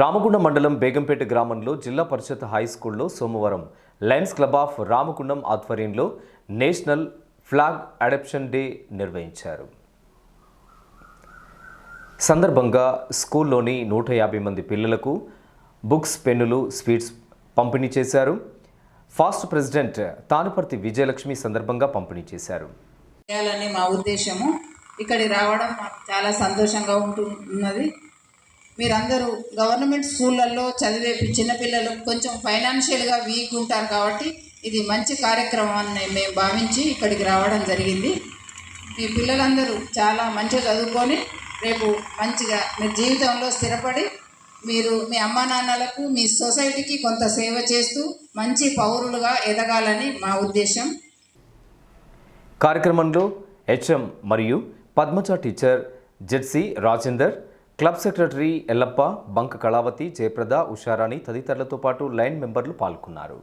రామగుండం మండలం బేగంపేట గ్రామంలో జిల్లా పరిషత్ హై స్కూల్లో సోమవారం లయన్స్ క్లబ్ ఆఫ్ రామగుండం ఆధ్వర్యంలో నేషనల్ ఫ్లాగ్ అడాప్షన్ డే నిర్వహించారు. సందర్భంగా స్కూల్లోని నూట యాభై మంది పిల్లలకు బుక్స్ పెన్నులు స్వీట్స్ పంపిణీ చేశారు. ఫాస్ట్ ప్రెసిడెంట్ తానుపర్తి విజయలక్ష్మి సందర్భంగా పంపిణీ చేశారు. మా ఉద్దేశము. ఇక్కడికి రావడం చాలా సంతోషంగా ఉంటున్నది మీరందరూ గవర్నమెంట్ స్కూళ్ళల్లో చదివే చిన్నపిల్లలు కొంచెం ఫైనాన్షియల్గా వీక్ ఉంటారు కాబట్టి ఇది మంచి కార్యక్రమం అని మేము భావించి ఇక్కడికి రావడం జరిగింది. మీ పిల్లలందరూ చాలా మంచిగా చదువుకొని రేపు మంచిగా మీ జీవితంలో స్థిరపడి మీరు మీ అమ్మా నాన్నలకు మీ సొసైటీకి కొంత సేవ చేస్తూ మంచి పౌరులుగా ఎదగాలని మా ఉద్దేశం. కార్యక్రమంలో హెచ్ఎం మరియు Padmaja teacher ZC Rajender club secretary Yellappa Banka Kalavathi Jayaprada Usharani తదితరులతో పాటు లైన్ మెంబర్లు పాల్గొన్నారు.